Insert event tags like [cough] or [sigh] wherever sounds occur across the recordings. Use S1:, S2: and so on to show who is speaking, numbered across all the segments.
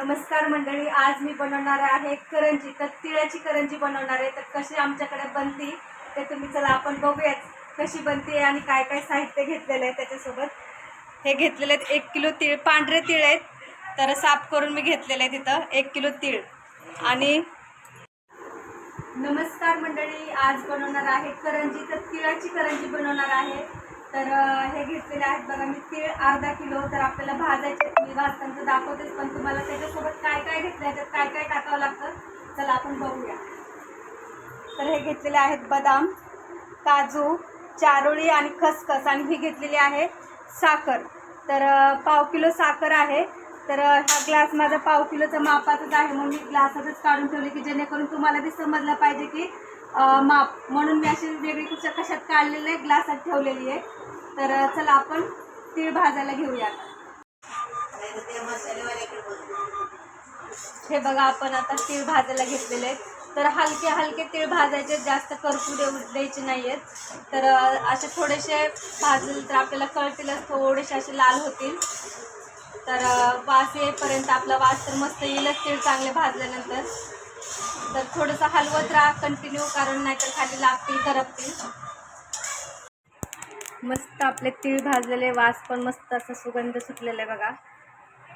S1: नमस्कार मंडळी आज मी बनवणार आहे करंजी तर तिळाची करंजी बनवणार आहे. तर कशी आमच्याकडे बनती ते तुम्ही चला आपण बघूयात कशी बनते आणि काय काय साहित्य घेतलेलं आहे त्याच्यासोबत. हे घेतलेले आहेत एक किलो तीळ पांढरे तीळ आहेत. तर साफ करून मी घेतलेले आहे तिथं एक किलो तीळ. आणि नमस्कार मंडळी आज बनवणार आहे करंजी तर तिळाची करंजी बनवणार आहे. तर हे घेतलेले आहेत बघा मी तीळ अर्धा किलो तर आपल्याला भाजायचे मी भाजताना दाखवतेच पण तुम्हाला त्याच्यासोबत काय काय घेतलं याच्यात काय काय टाकावं लागतं चला आपण बघूया. तर हे घेतलेले आहेत बदाम काजू चारोळी आणि खसखस आणि ही घेतलेली आहे साखर. तर पाव किलो साखर आहे. तर हा ग्लास माझा पाव किलोचा मापाचाच आहे म्हणून मी ग्लासातच काढून ठेवले की जेणेकरून तुम्हाला बी समजलं पाहिजे की माप. म्हणून मी अशी वेगळी कुठच्या कशात काढलेले ग्लासात ठेवलेली आहे. तर चला आपण तीळ भाजायला घेऊया. हे बघा आपण आता तीळ भाजायला घेतलेले आहेत. तर हलके हलके तीळ भाजायचे जास्त करपू देऊ द्यायचे नाही आहेत तर असे थोडेसे भाजले तर आपल्याला कळतीलच थोडेसे असे लाल होतील. तर वास येईपर्यंत आपला वास तर मस्त येईलच तीळ चांगले भाजल्यानंतर. तर थोडंसं हलवत राहा कंटिन्यू कारण नाहीतर खाली लागतील करपतील मस्त आपले तीळ भाजलेले वास पण मस्त असं सुगंध सुटलेला आहे बघा.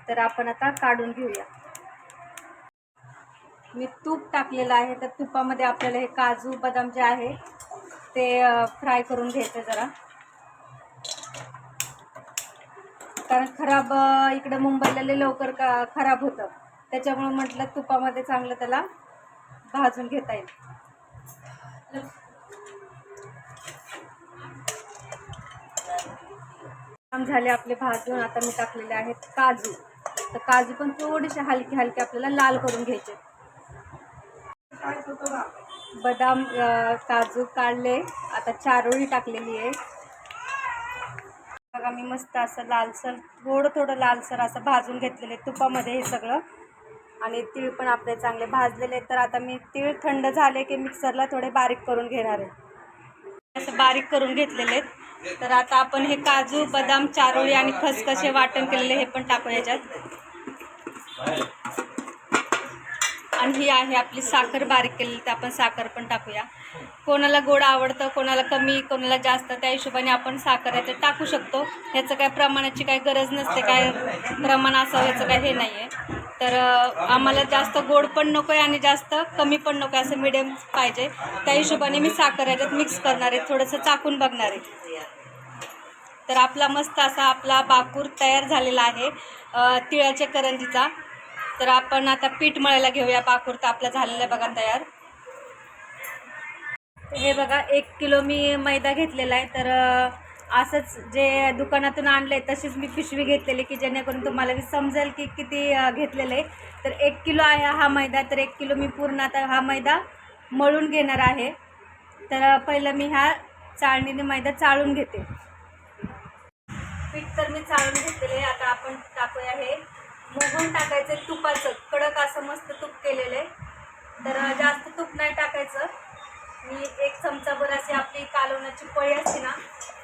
S1: तर आपण आता काढून घेऊया. मी तूप टाकलेलं आहे तर तुपामध्ये आपल्याला हे काजू बदाम जे आहे ते फ्राय करून घ्यायचं जरा. कारण खराब इकडं मुंबईला लवकर का खराब होतं. त्याच्यामुळे म्हटलं तुपामध्ये चांगलं त्याला भाजून घेता येईल. काम झाले आपले भाजून आता मी टाकलेले आहेत काजू. तर काजू पण थोडेसे हलके हलके आपल्याला लाल करून घ्यायचे बदाम काजू काढले. आता चारोळी टाकलेली आहे. बघा मी मस्त असं लालसर थोडं थोडं लालसर असं भाजून घेतलेलं आहे तुपामध्ये हे सगळं. आणि तीळ पण आपले चांगले भाजलेले आहेत. तर आता मी तीळ थंड झाले की मिक्सरला थोडे बारीक करून घेणार आहे. असं बारीक करून घेतलेले आहेत. तर आता आपण हे काजू बदाम चारोळी आणि खसखसे वाटण केलेले हे पण टाकू याच्यात. आणि ही आहे आपली साखर बारीक केलेली तर आपण साखर पण टाकूया. कोणाला गोड आवडतं कोणाला कमी कोणाला जास्त त्या हिशोबाने आपण साखर याच्यात टाकू शकतो. ह्याचं काय प्रमाणाची काय गरज नसते काय प्रमाण असावं याचं काय हे नाही आहे तर आम्हाला जास्त गोड पण नको आहे आणि जास्त कमी पण नको आहे असं मिडियम पाहिजे. त्या हिशोबाने मी साखर याच्यात मिक्स करणार आहे. थोडंसं चाकून बघणार आहे. तर आपला मस्त असा आपला बाकूर तयार झालेला आहे तिळाच्या करंजीचा. तर आपण आता पीठ मळायला घेऊया बाकूर. तर आपला झालेला आहे बघा तयार. हे बघा एक किलो मी मैदा घेतलेला आहे. तर असंच जे दुकानातून आणले तशीच मी पिशवी घेतलेली की जेणेकरून तुम्हाला समजेल की किती घेतलेलं आहे तर एक किलो आहे हा मैदा तर एक किलो मी पूर्ण आता हा मैदा मळून घेणार आहे. तर पहिलं मी ह्या चाळणीने मैदा चाळून घेते. पीठ तर मी चाळून घेतलेले आता आपण टाकूया हे. मोहन टाकायचं तुपाचं. कडक असं मस्त तूप केलेलं आहे. तर जास्त तूप नाही टाकायचं. मी एक चमचाभर अशी आपली कालवण्याची पळी असते ना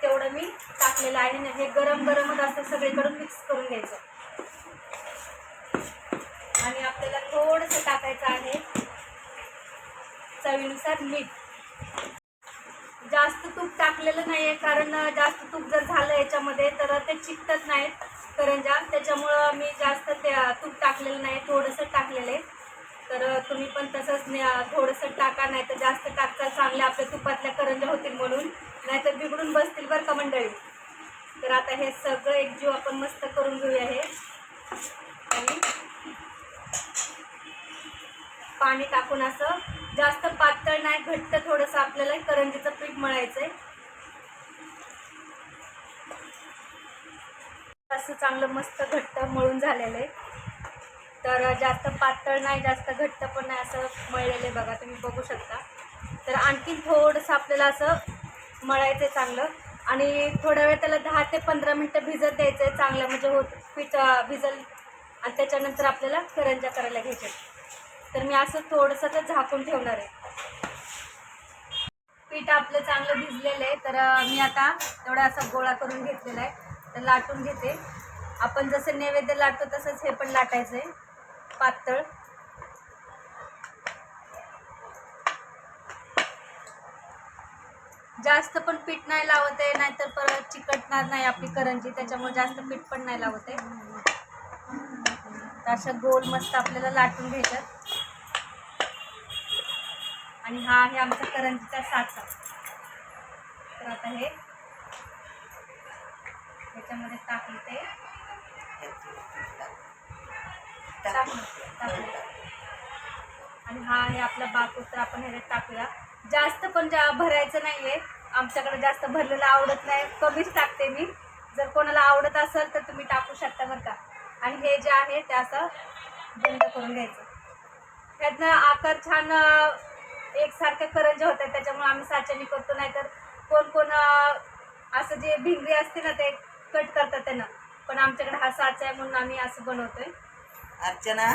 S1: तेवढं मी टाकलेलं आहे ना हे गरम गरमच असं सगळीकडून मिक्स करून घ्यायचं. आणि आपल्याला थोडंसं टाकायचं आहे चवीनुसार मीठ. जास्त तूप टाकलेलं नाही आहे कारण जास्त तूप जर झालं याच्यामध्ये तर ते चिकटत नाहीत करंजा त्याच्यामुळं मी जास्त ते तूप टाकलेलं नाही थोडंसं टाकलेलं आहे. तर तुम्ही पण तसंच थोडंसं टाका नाही तर जास्त टाकता चांगल्या आपल्या तुपातल्या करंजा होतील म्हणून. नाहीतर बिघडून बसतील बरं का मंडळी? तर आता हे सगळं एकजीव आपण मस्त करून घेऊया हे. आणि पाणी टाकून असं जास्त पातळ नाही घट्ट थोडंसं आपल्याला करंजीचं पीठ मळायचंय. असं चांगलं मस्त घट्ट मळून झालेलं आहे. तर जास्त पातळ नाही जास्त घट्ट पण नाही असं मळलेलं आहे बघा तुम्ही बघू शकता. तर आणखी थोडंसं आपल्याला असं मळायचं आहे चांगलं. आणि थोड्या वेळ त्याला दहा ते पंधरा मिनटं भिजत द्यायचं आहे चांगलं म्हणजे होत पीठ भिजल. आणि त्याच्यानंतर आपल्याला करंजा करायला घ्यायच्या. तर मी असं थोडंसं तर झाकून ठेवणार आहे. पीठ आपलं चांगलं भिजलेलं आहे. तर मी आता एवढा असा गोळा करून घेतलेला आहे. तर लाटून घेते. आपण जसं नैवेद्य लाटतो तसंच हे पण लाटायचं आहे पातळ. जास्त पण पीठ नाही लावत आहे नाहीतर परत चिकटणार नाही आपली करंजी त्याच्यामुळे जास्त पीठ पण नाही लावत. आहे अशा गोल मस्त आपल्याला लाटून घ्यायच्यात. आणि हा आहे आमचा करंजीचा साचा. तर आता हे ह्याच्यामध्ये टाकलं ते टाकलं टाकलं आणि हा आहे आपला बाकूस आपण ह्याच्यात टाकूया. जास्त पण जा भरायचं नाहीये. आमच्याकडे जास्त भरलेलं आवडत नाही. कमीच टाकते मी. जर कोणाला आवडत असेल तर तुम्ही टाकू शकता बरं का. आणि हे जे आहे ते असं बंद करून घ्यायचं. त्यातनं आकार छान अं, एकसारख्या करंज्या होतात. त्याच्यामुळे आम्ही साच्याने करतो. नाहीतर कोण कोण अं, असं जे भिंगरी असते ना ते कट करतात त्यानं. पण आमच्याकडे हा साचा आहे म्हणून आम्ही असं बनवतोय.
S2: अर्चना?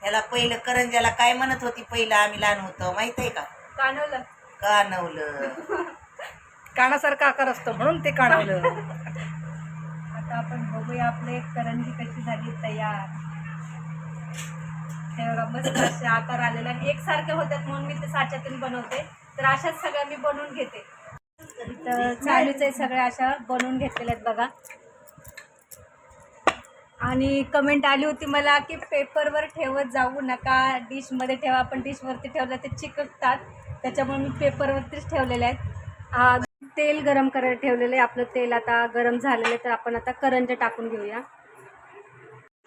S2: ह्याला पहिलं करंजाला काय म्हणत होती पहिलं आम्ही लहान होतो? माहीत आहे का?
S1: कानवलं.
S2: कानवलं. [laughs]
S3: कानासारखा आकार असतो म्हणून ते काढवलं [laughs]
S1: आता आपण बघूया आपले करंजी कशी झाली तयार. हे बघा मस्त असे आकार आलेले आणि एकसारखे होतात म्हणून मी ते साच्यातून बनवते. तर अशाच सगळ्या मी बनवून घेते. तर चालूच आहे सगळ्या अशा बनवून घेतलेल्या आहेत बघा. आणि कमेंट आली होती मला की पेपरवर ठेवत जाऊ नका. डिशमध्ये ठेवा आपण डिशवरती ठेवलं ते चिकटतात. त्याच्यामुळे मी पेपरवरतीच ठेवलेले आहेत. तेल गरम करायला ठेवलेलं आहे. आपलं तेल आता गरम झालेलं आहे तर आपण आता करंजा टाकून घेऊया.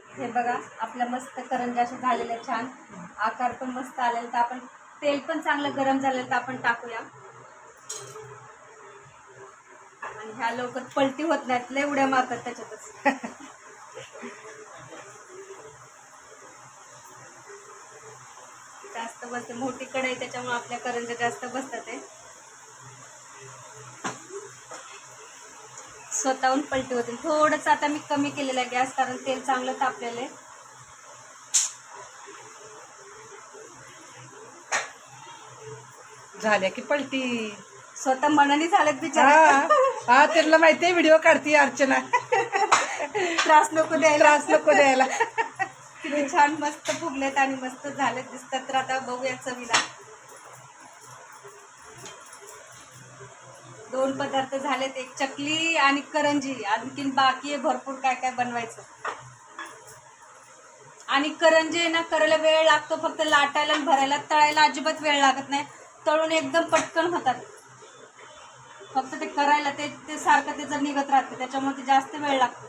S1: हे बघा आपल्या मस्त करंजा अशा झालेल्या छान. आकार पण मस्त आलेला तर आपण तेल पण चांगलं गरम झालेलं तर आपण टाकूया. आणि ह्या लवकर पलटी होत नाहीत. लय उड्या मारतात त्याच्यातच. [laughs] जास्त बसते. मोठी कढई त्याच्यामुळे आपल्या करंजा जास्त बसतात आहे स्वतःहून पलटी होते. थोडंसं आता मी कमी केलेलं आहे गॅस कारण तेल चांगलं तापलेलं आहे.
S3: झाल्या की पलटी?
S1: स्वतः मनाने झालेत बिचारा.
S3: हा हा त्यांना माहितीये व्हिडिओ काढते अर्चना.
S1: त्रास नको द्यायला.
S3: त्रास नको द्यायला.
S1: किती छान मस्त फुगलेत आणि मस्त झालेत दिसतात. तर आता बघूया चवीला. दोन पदार्थ झालेत एक चकली आणि करंजी. आणखीन बाकी आहे भरपूर काय काय बनवायचं. आणि करंजी आहे ना करायला वेळ लागतो फक्त लाटायला आणि भरायला. तळायला अजिबात वेळ लागत नाही. तळून एकदम पटकन होतात. फक्त ते करायला ते ते सारखं त्याचं निघत राहतं त्याच्यामुळे ते जास्त वेळ लागतो.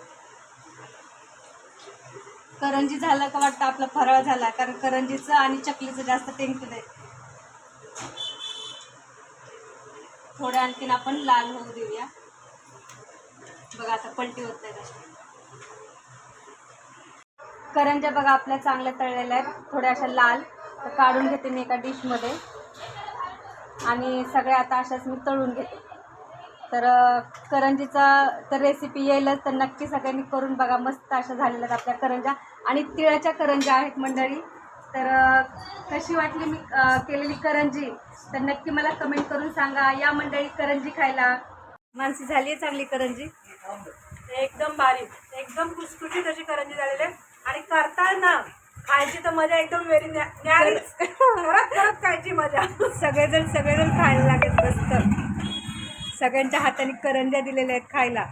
S1: करंजी झालं का वाटतं आपला फराळ झाला? कारण करंजीचं आणि चकलीचं जास्त टेन्शन आहे थोडं आणखीन आपण लाल होऊ देऊया. बघा आता पलटी होत नाही तशा. करंज्या बघा आपल्या चांगल्या तळलेल्या आहेत. थोड्या अशा लाल. तर काढून घेते मी एका डिशमध्ये. आणि सगळ्या आता अशाच मी तळून घेते. तर करंजीचा तर रेसिपी येईलच. तर नक्की सगळ्यांनी करून बघा. मस्त अशा झालेल्या आहेत आपल्या करंजा आणि तिळाच्या करंजा आहेत मंडळी. तर कशी वाटली मी केलेली करंजी? तर नक्की मला कमेंट करून सांगा. या मंडळी करंजी खायला. मानसी झाली आहे चांगली करंजी?
S4: एकदम बारीक. एकदम खुसखुशीत अशी करंजी झालेली आहे. आणि करताना खायची तर मजा एकदम वेरी न्यारीच. [laughs] करत करत खायची मजा.
S1: सगळेजण सगळेजण खायला लागेल मस्त. सगळ्यांच्या हाताने करंज्या दिलेल्या आहेत खायला.